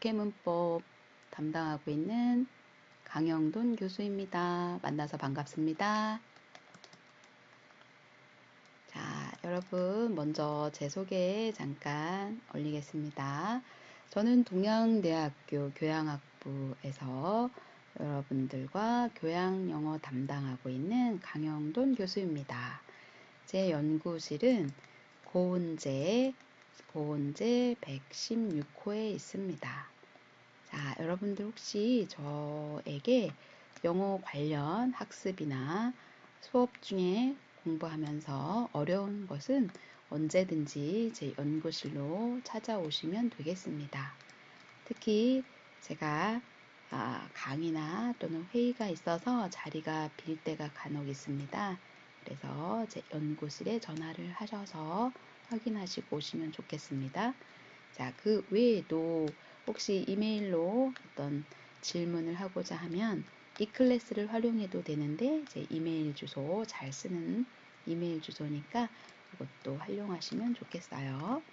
독해 문법 담당하고 있는 강영돈 교수입니다. 만나서 반갑습니다. 자, 여러분 먼저 제 소개 잠깐 올리겠습니다. 저는 동양대학교 교양학부에서 여러분들과 교양 영어 담당하고 있는 강영돈 교수입니다. 제 연구실은 고은제 고은제 116호에 있습니다. 자, 여러분들 혹시 저에게 영어 관련 학습이나 수업 중에 공부하면서 어려운 것은 언제든지 제 연구실로 찾아오시면 되겠습니다. 특히 제가 아, 강의나 또는 회의가 있어서 자리가 빌 때가 간혹 있습니다. 그래서 제 연구실에 전화를 하셔서 확인하시고 오시면 좋겠습니다. 자, 그 외에도 혹시 이메일로 어떤 질문을 하고자 하면 이 클래스를 활용해도 되는데 제 이메일 주소 잘 쓰는 이메일 주소니까 이것도 활용하시면 좋겠어요.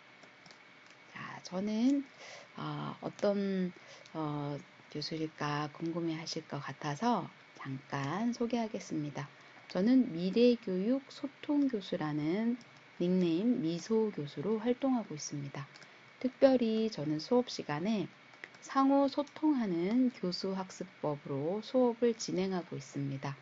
자, 저는 어, 떤 어, 교수일까 궁금해 하실 것 같아서 잠깐 소개하겠습니다. 저는 미래교육 소통교수라는 닉네임 미소 교수로 활동하고 있습니다. 특별히 저는 수업 시간에 상호 소통하는 교수 학습법으로 수업을 진행하고 있습니다.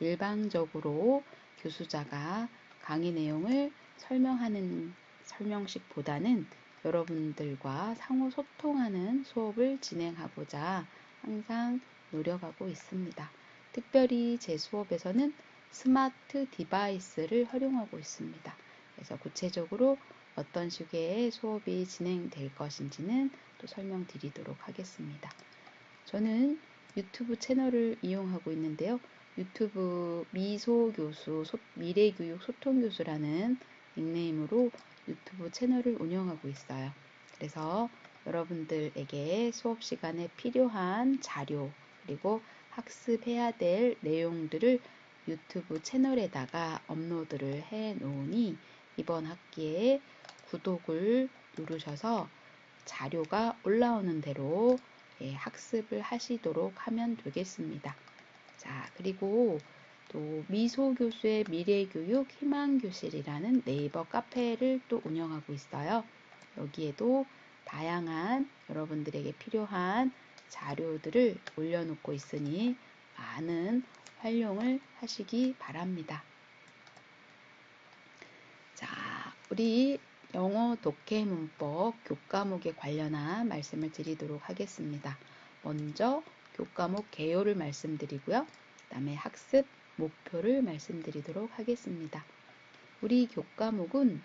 일방적으로 교수자가 강의 내용을 설명하는 설명식보다는 여러분들과 상호 소통하는 수업을 진행하고자 항상 노력하고 있습니다. 특별히 제 수업에서는 스마트 디바이스를 활용하고 있습니다. 그래서 구체적으로 어떤 식의 수업이 진행될 것인지는 또 설명드리도록 하겠습니다. 저는 유튜브 채널을 이용하고 있는데요. 유튜브 미소 교수, 미래교육 소통 교수라는 닉네임으로 유튜브 채널을 운영하고 있어요. 그래서 여러분들에게 수업 시간에 필요한 자료 그리고 학습해야 될 내용들을 유튜브 채널에다가 업로드를 해 놓으니 이번 학기에 구독을 누르셔서 자료가 올라오는 대로 예, 학습을 하시도록 하면 되겠습니다. 자, 그리고 또 미소 교수의 미래교육 희망교실이라는 네이버 카페를 또 운영하고 있어요. 여기에도 다양한 여러분들에게 필요한 자료들을 올려놓고 있으니 많은 활용을 하시기 바랍니다. 자, 우리 영어 독해 문법 교과목에 관련한 말씀을 드리도록 하겠습니다. 먼저 교과목 개요를 말씀드리고요. 그 다음에 학습 목표를 말씀드리도록 하겠습니다. 우리 교과목은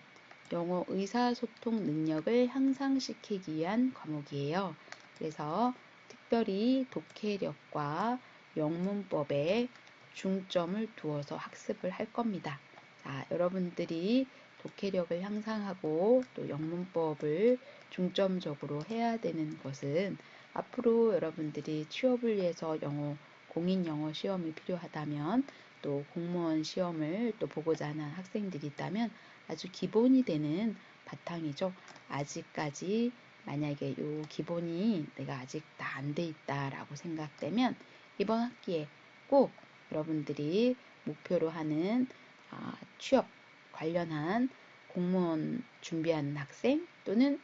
영어 의사소통 능력을 향상시키기 위한 과목이에요. 그래서 특별히 독해력과 영문법에 중점을 두어서 학습을 할 겁니다. 자, 여러분들이 독해력을 향상하고 또 영문법을 중점적으로 해야 되는 것은 앞으로 여러분들이 취업을 위해서 영어 공인 영어 시험이 필요하다면 또 공무원 시험을 또 보고자 하는 학생들이 있다면 아주 기본이 되는 바탕이죠. 아직까지 만약에 요 기본이 내가 아직 다 안 돼 있다라고 생각되면 이번 학기에 꼭 여러분들이 목표로 하는 아, 취업 관련한 공무원 준비하는 학생 또는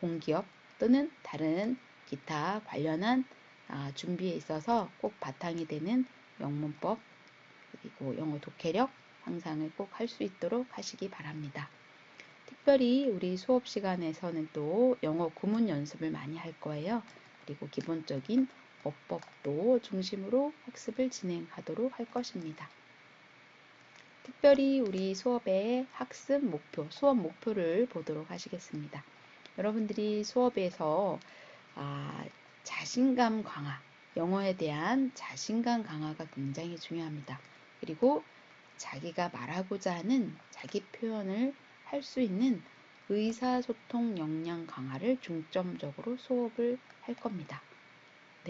공기업 또는 다른 기타 관련한 아, 준비에 있어서 꼭 바탕이 되는 영문법 그리고 영어 독해력 향상을 꼭 할 수 있도록 하시기 바랍니다. 특별히 우리 수업 시간에서는 또 영어 구문 연습을 많이 할 거예요. 그리고 기본적인 어법도 중심으로 학습을 진행하도록 할 것입니다. 특별히 우리 수업의 학습 목표, 수업 목표를 보도록 하시겠습니다. 여러분들이 수업에서 아, 자신감 강화, 영어에 대한 자신감 강화가 굉장히 중요합니다. 그리고 자기가 말하고자 하는 자기 표현을 할 수 있는 의사소통 역량 강화를 중점적으로 수업을 할 겁니다.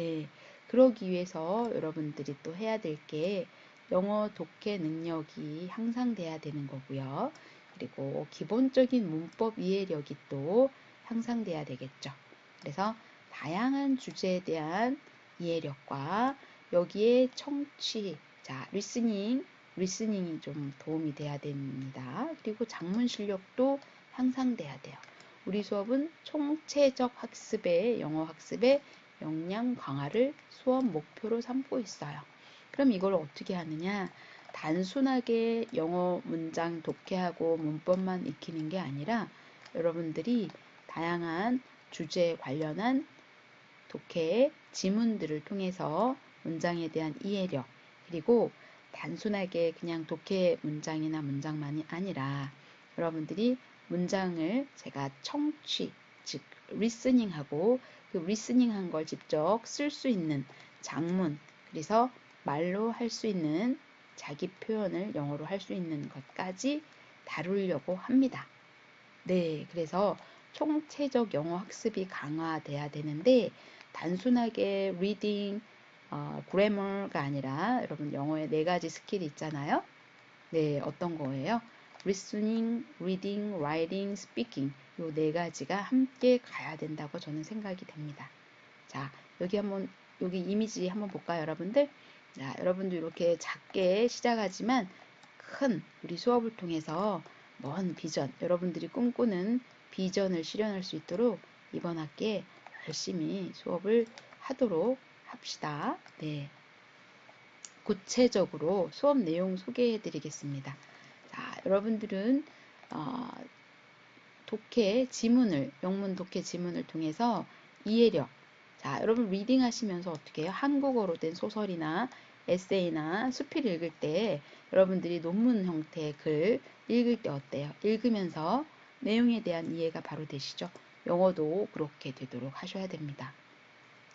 네. 그러기 위해서 여러분들이 또 해야 될 게 영어 독해 능력이 향상 돼야 되는 거고요. 그리고 기본적인 문법 이해력이 또 향상돼야 되겠죠. 그래서 다양한 주제에 대한 이해력과 여기에 청취, 자, 리스닝, 리스닝이 좀 도움이 돼야 됩니다. 그리고 작문 실력도 향상돼야 돼요. 우리 수업은 총체적 학습의 영어 학습의 역량 강화를 수업 목표로 삼고 있어요. 그럼 이걸 어떻게 하느냐? 단순하게 영어 문장 독해하고 문법만 익히는 게 아니라 여러분들이 다양한 주제에 관련한 독해 지문들을 통해서 문장에 대한 이해력 그리고 단순하게 그냥 독해 문장이나 문장만이 아니라 여러분들이 문장을 제가 청취 즉 리스닝하고 그 리스닝한 걸 직접 쓸 수 있는 장문 그래서 말로 할 수 있는 자기 표현을 영어로 할 수 있는 것까지 다루려고 합니다. 네, 그래서 총체적 영어 학습이 강화돼야 되는데 단순하게 reading, 어, grammar가 아니라 여러분 영어에 네 가지 스킬이 있잖아요. 네, 어떤 거예요? Listening, reading, writing, speaking 요네 가지가 함께 가야 된다고 저는 생각이 됩니다. 자, 여기 한번 여기 이미지 한번 볼까요, 여러분들? 자, 여러분도 이렇게 작게 시작하지만 큰 우리 수업을 통해서 먼 비전, 여러분들이 꿈꾸는 비전을 실현할 수 있도록 이번 학기에 열심히 수업을 하도록 합시다. 네. 구체적으로 수업 내용 소개해 드리겠습니다. 자, 여러분들은 어, 독해 지문을 영문 독해 지문을 통해서 이해력 자, 여러분 리딩 하시면서 어떻게 해요? 한국어로 된 소설이나 에세이나 수필 읽을 때 여러분들이 논문 형태의 글 읽을 때 어때요? 읽으면서 내용에 대한 이해가 바로 되시죠? 영어도 그렇게 되도록 하셔야 됩니다.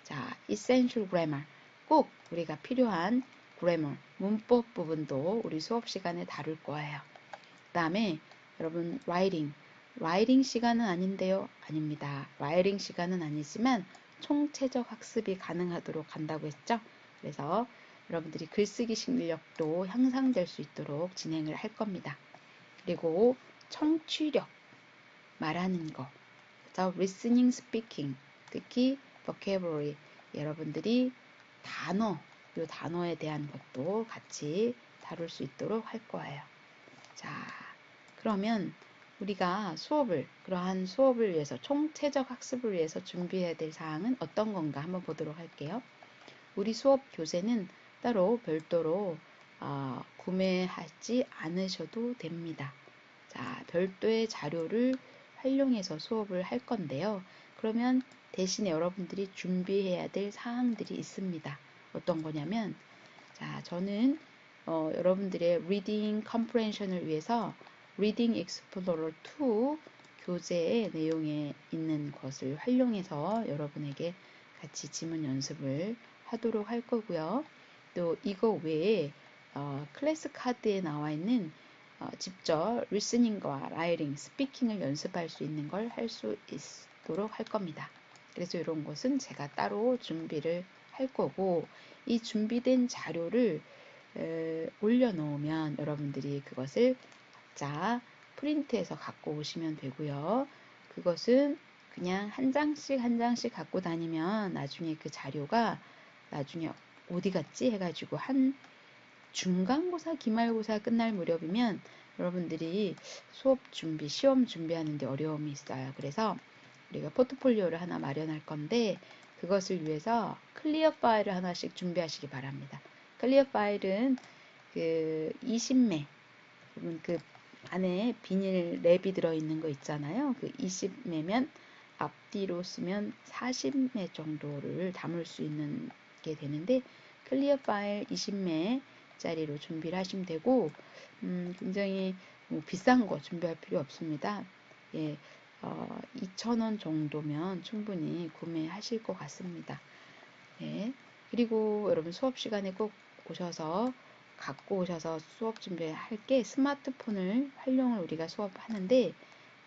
자, essential grammar. 꼭 우리가 필요한 grammar, 문법 부분도 우리 수업 시간에 다룰 거예요. 그 다음에 여러분 writing. writing 시간은 아닌데요. 아닙니다. writing 시간은 아니지만 총체적 학습이 가능하도록 한다고 했죠. 그래서 여러분들이 글쓰기 실력도 향상될 수 있도록 진행을 할 겁니다. 그리고 청취력, 말하는 거, 그래서 listening, speaking, 특히 vocabulary, 여러분들이 단어, 이 단어에 대한 것도 같이 다룰 수 있도록 할 거예요. 자, 그러면 우리가 수업을, 그러한 수업을 위해서, 총체적 학습을 위해서 준비해야 될 사항은 어떤 건가 한번 보도록 할게요. 우리 수업 교재는 따로 별도로 어, 구매하지 않으셔도 됩니다. 자, 별도의 자료를 활용해서 수업을 할 건데요. 그러면 대신에 여러분들이 준비해야 될 사항들이 있습니다. 어떤 거냐면, 자, 저는 어, 여러분들의 reading comprehension을 위해서 Reading Explorer 2 교재의 내용에 있는 것을 활용해서 여러분에게 같이 지문 연습을 하도록 할 거고요. 또 이거 외에 어, 클래스 카드에 나와 있는 어, 직접 리스닝과 라이팅, 스피킹을 연습할 수 있는 걸 할 수 있도록 할 겁니다. 그래서 이런 것은 제가 따로 준비를 할 거고 이 준비된 자료를 에, 올려놓으면 여러분들이 그것을 각자 프린트해서 갖고 오시면 되고요. 그것은 그냥 한 장씩 한 장씩 갖고 다니면 나중에 그 자료가 나중에 어디 갔지 해가지고 한 중간고사, 기말고사 끝날 무렵이면 여러분들이 수업 준비, 시험 준비하는데 어려움이 있어요. 그래서 우리가 포트폴리오를 하나 마련할 건데 그것을 위해서 클리어 파일을 하나씩 준비하시기 바랍니다. 클리어 파일은 그 20매, 그 안에 비닐 랩이 들어있는 거 있잖아요. 그 20매면 앞뒤로 쓰면 40매 정도를 담을 수 있는 게 되는데 클리어 파일 20매 짜리로 준비를 하시면 되고 음, 굉장히 뭐 비싼 거 준비할 필요 없습니다. 예, 어, 2,000원 정도면 충분히 구매하실 것 같습니다. 예, 그리고 여러분 수업 시간에 꼭 오셔서 갖고 오셔서 수업 준비할 게 스마트폰을 활용을 우리가 수업하는데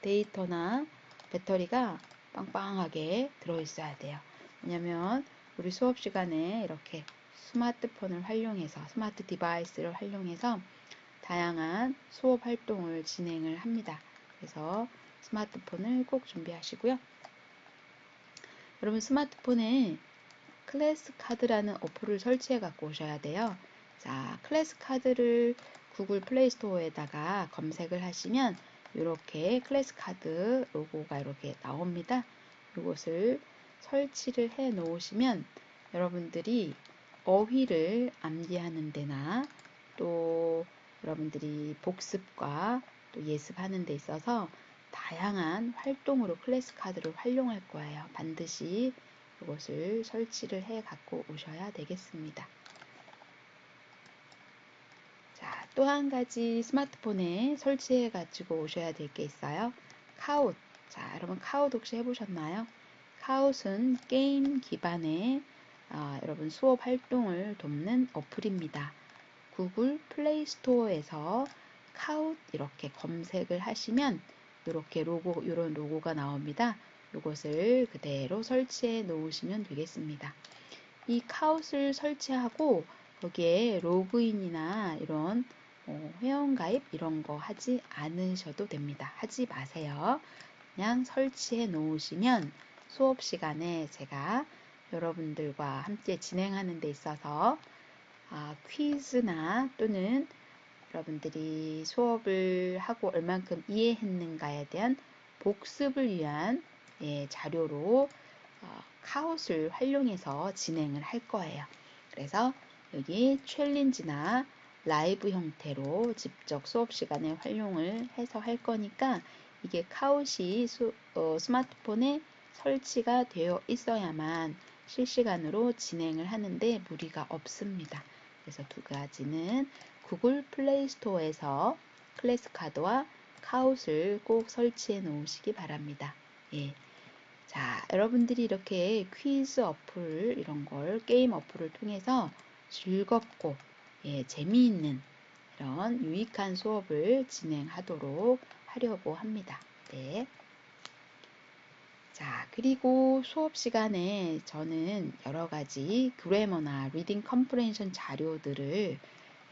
데이터나 배터리가 빵빵하게 들어있어야 돼요. 왜냐면 우리 수업 시간에 이렇게 스마트폰을 활용해서 스마트 디바이스를 활용해서 다양한 수업 활동을 진행을 합니다. 그래서 스마트폰을 꼭 준비하시고요. 여러분 스마트폰에 클래스 카드라는 어플을 설치해 갖고 오셔야 돼요. 자, 클래스 카드를 구글 플레이 스토어에다가 검색을 하시면 이렇게 클래스 카드 로고가 이렇게 나옵니다. 이것을 설치를 해 놓으시면 여러분들이 어휘를 암기하는 데나 또 여러분들이 복습과 또 예습하는 데 있어서 다양한 활동으로 클래스 카드를 활용할 거예요. 반드시 이것을 설치를 해 갖고 오셔야 되겠습니다. 자, 또 한 가지 스마트폰에 설치해 가지고 오셔야 될 게 있어요. 카웃. 자, 여러분 카웃 혹시 해보셨나요? 카웃은 게임 기반의 어, 여러분 수업 활동을 돕는 어플입니다. 구글 플레이 스토어에서 카웃 이렇게 검색을 하시면 이렇게 로고 이런 로고가 나옵니다. 이것을 그대로 설치해 놓으시면 되겠습니다. 이 카웃을 설치하고 거기에 로그인이나 이런 어, 회원가입 이런 거 하지 않으셔도 됩니다. 하지 마세요. 그냥 설치해 놓으시면 수업 시간에 제가 여러분들과 함께 진행하는 데 있어서 아, 퀴즈나 또는 여러분들이 수업을 하고 얼만큼 이해했는가에 대한 복습을 위한 예, 자료로 어, 카웃을 활용해서 진행을 할 거예요. 그래서 여기 챌린지나 라이브 형태로 직접 수업 시간에 활용을 해서 할 거니까 이게 카웃이 수, 어, 스마트폰에 설치가 되어 있어야만 실시간으로 진행을 하는데 무리가 없습니다. 그래서 두 가지는 구글 플레이 스토어에서 클래스 카드와 카웃을 꼭 설치해 놓으시기 바랍니다. 예. 자, 여러분들이 이렇게 퀴즈 어플 이런 걸 게임 어플을 통해서 즐겁고 예, 재미있는 이런 유익한 수업을 진행하도록 하려고 합니다. 네. 자, 그리고 수업 시간에 저는 여러 가지 그래머나 리딩 컴프레hen션 자료들을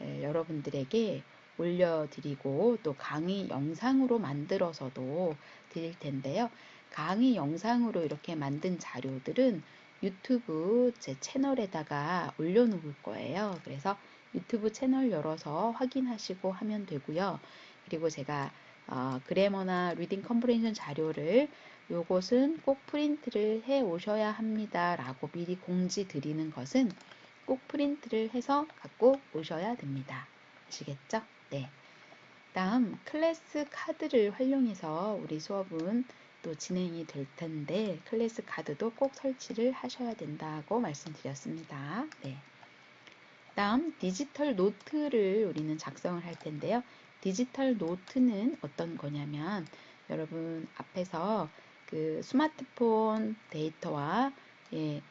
예, 여러분들에게 올려드리고 또 강의 영상으로 만들어서도 드릴 텐데요. 강의 영상으로 이렇게 만든 자료들은 유튜브 제 채널에다가 올려놓을 거예요. 그래서 유튜브 채널 열어서 확인하시고 하면 되고요. 그리고 제가 어, 그래머나 리딩 컴프레hen션 자료를 요것은 꼭 프린트를 해 오셔야 합니다. 라고 미리 공지 드리는 것은 꼭 프린트를 해서 갖고 오셔야 됩니다. 아시겠죠? 네. 다음 클래스 카드를 활용해서 우리 수업은 또 진행이 될 텐데 클래스 카드도 꼭 설치를 하셔야 된다고 말씀드렸습니다. 네. 다음 디지털 노트를 우리는 작성을 할 텐데요. 디지털 노트는 어떤 거냐면 여러분 앞에서 그 스마트폰 데이터와 예,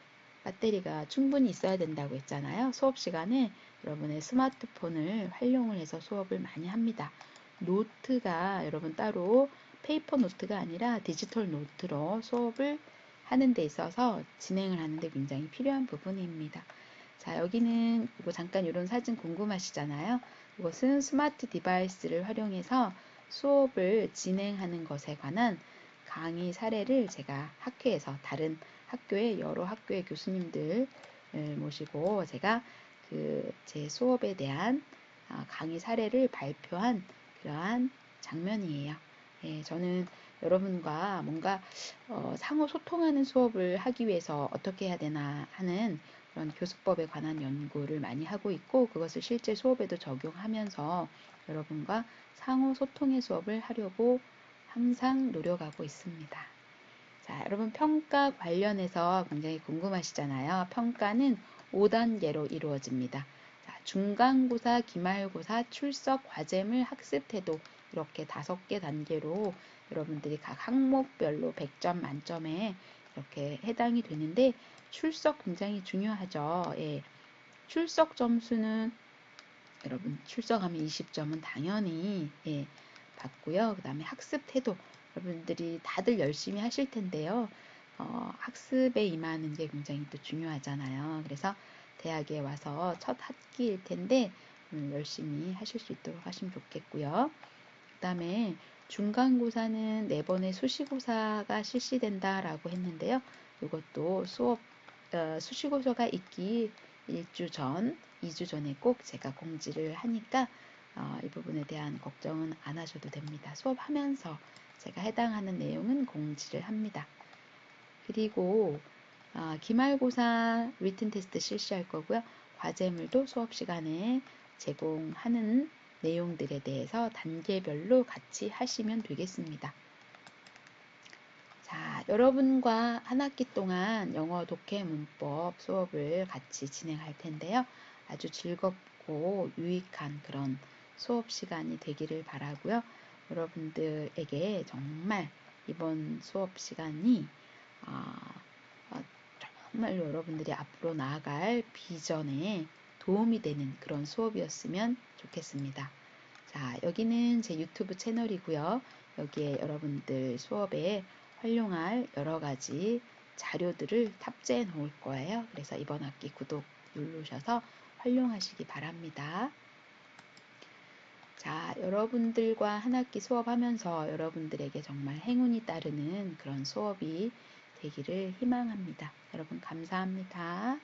배터리가 충분히 있어야 된다고 했잖아요. 수업 시간에 여러분의 스마트폰을 활용을 해서 수업을 많이 합니다. 노트가 여러분 따로 페이퍼 노트가 아니라 디지털 노트로 수업을 하는 데 있어서 진행을 하는 데 굉장히 필요한 부분입니다. 자, 여기는 이거 잠깐 이런 사진 궁금하시잖아요. 이것은 스마트 디바이스를 활용해서 수업을 진행하는 것에 관한 강의 사례를 제가 학회에서 다른 학교의 여러 학교의 교수님들 모시고 제가 그 제 수업에 대한 아, 강의 사례를 발표한 그러한 장면이에요. 예, 저는 여러분과 뭔가 어, 상호 소통하는 수업을 하기 위해서 어떻게 해야 되나 하는 그런 교수법에 관한 연구를 많이 하고 있고 그것을 실제 수업에도 적용하면서 여러분과 상호 소통의 수업을 하려고 항상 노력하고 있습니다. 자, 여러분 평가 관련해서 굉장히 궁금하시잖아요. 평가는 5단계로 이루어집니다. 자, 중간고사, 기말고사, 출석, 과제물, 학습 태도 이렇게 다섯 개 단계로 여러분들이 각 항목별로 100점 만점에 이렇게 해당이 되는데 출석 굉장히 중요하죠. 예. 출석 점수는 여러분 출석하면 20점은 당연히 예, 받고요. 그 다음에 학습 태도 여러분들이 다들 열심히 하실 텐데요. 어, 학습에 임하는 게 굉장히 또 중요하잖아요. 그래서 대학에 와서 첫 학기일 텐데 음, 열심히 하실 수 있도록 하시면 좋겠고요. 그 다음에 중간고사는 네 번의 수시고사가 실시된다라고 했는데요. 이것도 수업 어, 수시고사가 있기 1주 전, 2주 전에 꼭 제가 공지를 하니까 어, 이 부분에 대한 걱정은 안 하셔도 됩니다. 수업하면서 제가 해당하는 내용은 공지를 합니다. 그리고 어, 기말고사 리튼 테스트 실시할 거고요. 과제물도 수업 시간에 제공하는 내용들에 대해서 단계별로 같이 하시면 되겠습니다. 자, 여러분과 한 학기 동안 영어 독해 문법 수업을 같이 진행할 텐데요. 아주 즐겁고 유익한 그런 수업 시간이 되기를 바라고요. 여러분들에게 정말 이번 수업 시간이 어, 어, 정말 여러분들이 앞으로 나아갈 비전에 도움이 되는 그런 수업이었으면 좋겠습니다. 자, 여기는 제 유튜브 채널이고요. 여기에 여러분들 수업에 활용할 여러 가지 자료들을 탑재해 놓을 거예요. 그래서 이번 학기 구독 누르셔서 활용하시기 바랍니다. 자, 여러분들과 한 학기 수업하면서 여러분들에게 정말 행운이 따르는 그런 수업이 되기를 희망합니다. 여러분 감사합니다.